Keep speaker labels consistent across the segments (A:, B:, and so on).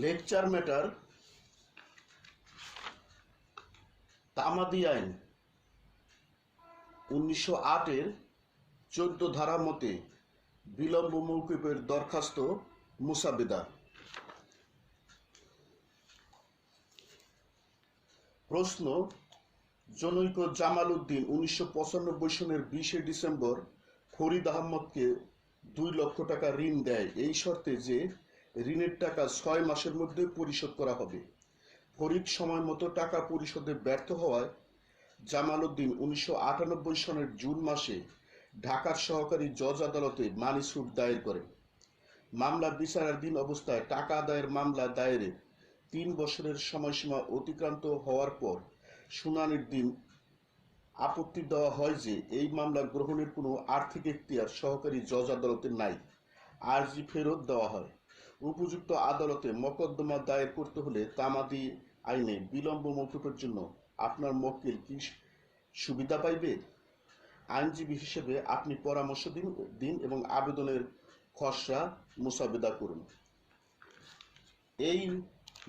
A: Lecture matter, তামাদি আইন, উনিশশো আটের চোদ্দ ধারা মতে বিলম্ব মৌকুফের দরখাস্ত মুসাবেদা প্রশ্ন, জনৈক জামাল উদ্দিন উনিশশো পঁচানব্বই সনের বিশে ডিসেম্বর ফরিদ আহমদকে দুই লক্ষ টাকা ঋণ দেয়, এই শর্তে যে ঋণের টাকা ছয় মাসের মধ্যে পরিশোধ করা হবে। ফরিদ সময় মতো টাকা পরিশোধে ব্যর্থ হওয়ায় জামাল উদ্দিন উনিশশো আটানব্বই সনের জুন মাসে ঢাকার সহকারী জজ আদালতে মানি সুট দায়ের করেন। মামলা বিচারাধীন অবস্থায় টাকা আদায়ের মামলা দায়েরের তিন বছরের সময়সীমা অতিক্রান্ত হওয়ার পর শুনানির দিন আপত্তি দেওয়া হয় যে এই মামলা গ্রহণের কোনো আর্থিক এখতিয়ার সহকারী জজ আদালতে নাই, আর্জি ফেরত দেওয়া হয়। উপযুক্ত আদালতে মকদ্দমা দায়ের করতে হলে তামাদি আইনে বিলম্ব মৌকুফের জন্য আপনার মক্কেল কি সুবিধা পাইবে? আইনজীবী হিসেবে আপনি পরামর্শ দিন দিন এবং আবেদনের খসড়া মোসাবেদা করুন। এই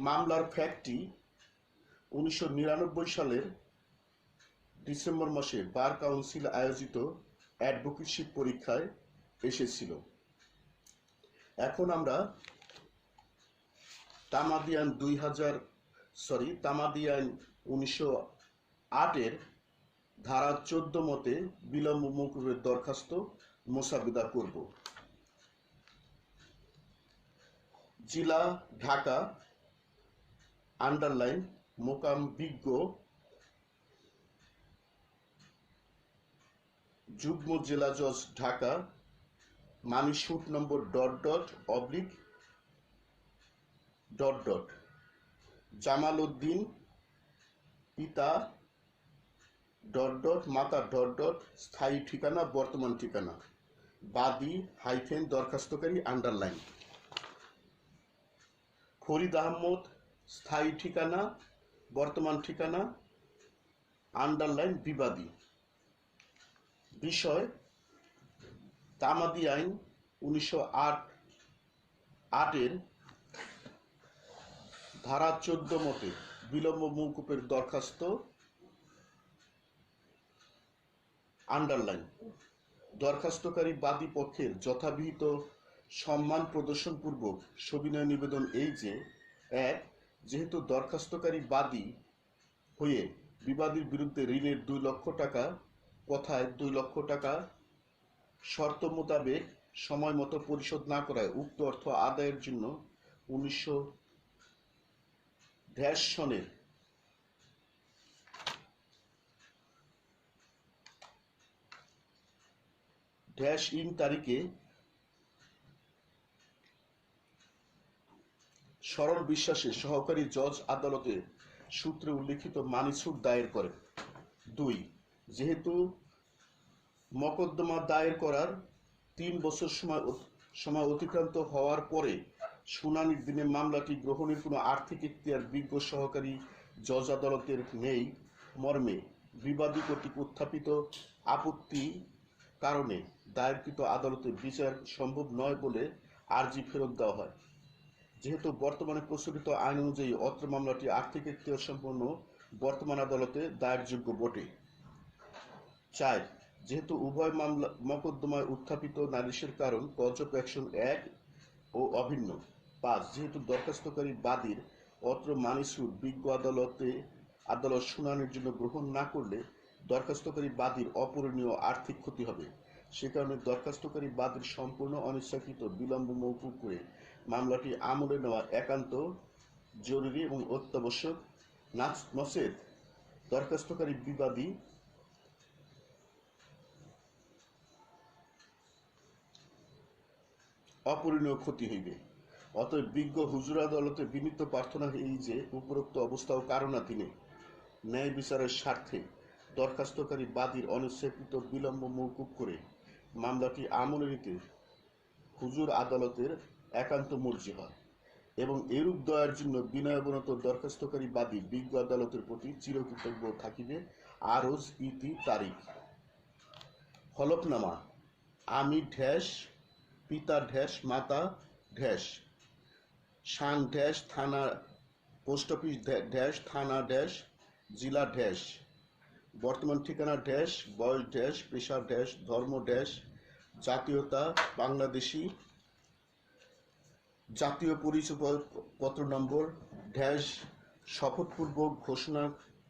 A: মামলার ফ্যাক্টটি উনিশশো নিরানব্বই সালের ডিসেম্বর মাসে বার কাউন্সিল আয়োজিত অ্যাডভোকেটশিপ পরীক্ষায় এসেছিল। এখন আমরা তামাদিয়ান দুই হাজার সরি তামাদিয়ান উনিশশো আটের ধারা চোদ্দ মতে বিলম্ব মৌকুফের দরখাস্ত মোসাবিদা করব। জেলা, ঢাকা আন্ডারলাইন মোকাম বিজ্ঞ, যুগ্ম জেলা জজ, Dhaka money suit number dot dot oblique dot dot. Jamal Uddin, পিতা ডট ডট, মাতা ডট ডট, স্থায়ী ঠিকানা, বর্তমান ঠিকানা। বাদী হাইফেন দরখাস্তকারী আন্ডারলাইন ফরিদ আহমদ, স্থায়ী ঠিকানা, বর্তমান ঠিকানা আন্ডারলাইন বিবাদী। বিষয়, তামাদি আইন উনিশশো আট, আটের ধারা চোদ্দ মতে বিলম্ব মৌকুপের দরখাস্ত আন্ডারলাইন দরখাস্তকারী বাদী পক্ষের যথাবিহিত সম্মান প্রদর্শনপূর্বক সবিনয় নিবেদন এই যে, এক, যেহেতু দরখাস্তকারী বাদী হয়ে বিবাদীর বিরুদ্ধে ঋণের দুই লক্ষ টাকা, কথায় দুই লক্ষ টাকা, শর্ত মোতাবেক সময় মতো পরিশোধ না করায় উক্ত অর্থ আদায়ের জন্য উনিশশো ড্যাশ ড্যাশ ইন তারিখে সরল বিশ্বাসে সহকারী জজ আদালতে সূত্রে উল্লিখিত মানিসুট দায়ের করেন। দুই, যেহেতু মকদ্দমা দায়ের করার তিন বছর সময় সময় অতিক্রান্ত হওয়ার পরে শুনানির দিনে মামলাটি গ্রহণের কোনো আর্থিক ইখতিয়ার বিজ্ঞ সহকারী জজ আদালতের নেই। মর্মে বিবাদী কর্তৃক উত্থাপিত আপত্তি কারণে দায়েরকৃত আদালতে বিচার সম্ভব নয় বলে আর্জি ফেরত দেওয়া হয়। যেহেতু বর্তমানে প্রচলিত আইন অনুযায়ী অত্র মামলাটি আর্থিক ইখতিয়ার সম্পন্ন বর্তমান আদালতে দায়েরযোগ্য বটে। চার, যেহেতু উভয় মামলা মকদ্দমায় উত্থাপিত নালিশের কারণ পর্যপ অ্যাকশন এক ও অভিন্ন। পাঁচ যেহেতু দরখাস্তকারী বাদীর অত্র মানিসুর বিজ্ঞ আদালতে, আদালত শুনানির জন্য গ্রহণ না করলে দরখাস্তকারী বাদীর অপূরণীয় আর্থিক ক্ষতি হবে। সে কারণে দরখাস্তকারী বাদীর সম্পূর্ণ অনিচ্ছাকৃত বিলম্ব মৌকুব করে মামলাটি আমলে নেওয়া একান্ত জরুরি এবং অত্যাবশ্যক। নাচ নচেত দরখাস্তকারী বিবাদী অপূরণীয় ক্ষতি হইবে। অতএব বিজ্ঞ হুজুর আদালতে বিনীত প্রার্থনা এই যে, উপরোক্ত অবস্থা ও কারণাধীনে ন্যায় বিচারের স্বার্থে দরখাস্তকারী বাদীর অনিচ্ছাকৃত বিলম্ব মৌকুব করে মামলাটি আমলে নিতে হুজুর আদালতের একান্ত মর্জি হয় এবং এরূপ দয়ার জন্য বিনয়বনত দরখাস্তকারী বাদী বিজ্ঞ আদালতের প্রতি চিরকৃতজ্ঞ থাকিবে আরজ ইতি তারিখ। হলফনামা, আমি ঢ্যাস, পিতা ঢ্যাস, মাতা ঢ্যাস। সাং ড্যাশ, থানা পোস্ট অফিস ড্যাশ, থানা ড্যাশ, জেলা ড্যাশ। বর্তমান ঠিকানা ড্যাশ বয়স ড্যাশ পেশা ড্যাশ, ধর্ম ড্যাশ, জাতীয়তা, বাংলাদেশি। জাতীয় পরিচয় পত্র নম্বর ড্যাশ শপথপূর্বক ঘোষণা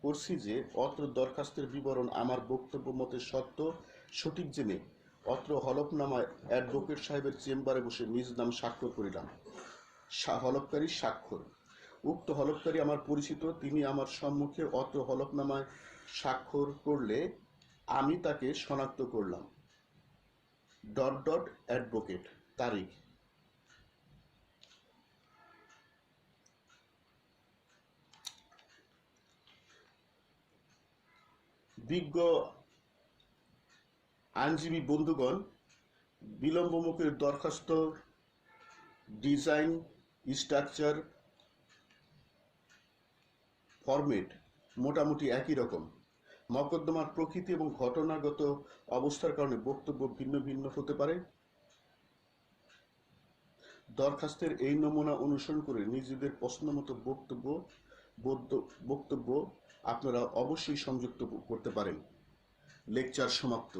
A: করছি যে, অত্র দরখাস্তের বিবরণ আমার বক্তব্য মতে সত্য, সঠিক জেনে অত্র হলফনামায় অ্যাডভোকেট সাহেবের চেম্বারে বসে নিজ নাম স্বাক্ষর করিলাম। হলফকারী স্বাক্ষর। উক্ত হলফকারী আমার পরিচিত, তিনি আমার সম্মুখে অত্র হলফনামায় স্বাক্ষর করলে আমি তাকে শনাক্ত করলাম। ডট ডট অ্যাডভোকেট, তারিখ। বিজ্ঞ আইনজীবী বন্ধুগণ বিলম্বমুখের দরখাস্ত, ডিজাইন স্ট্রাকচার ফরম্যাট মোটামুটি একই রকম। মকদ্দমার প্রকৃতি এবং ঘটনাগত অবস্থার কারণে বক্তব্য ভিন্ন ভিন্ন হতে পারে। দরখাস্তের এই নমুনা অনুসরণ করে নিজেদের পছন্দ মতো বক্তব্য বক্তব্য আপনারা অবশ্যই সংযুক্ত করতে পারেন। লেকচার সমাপ্ত।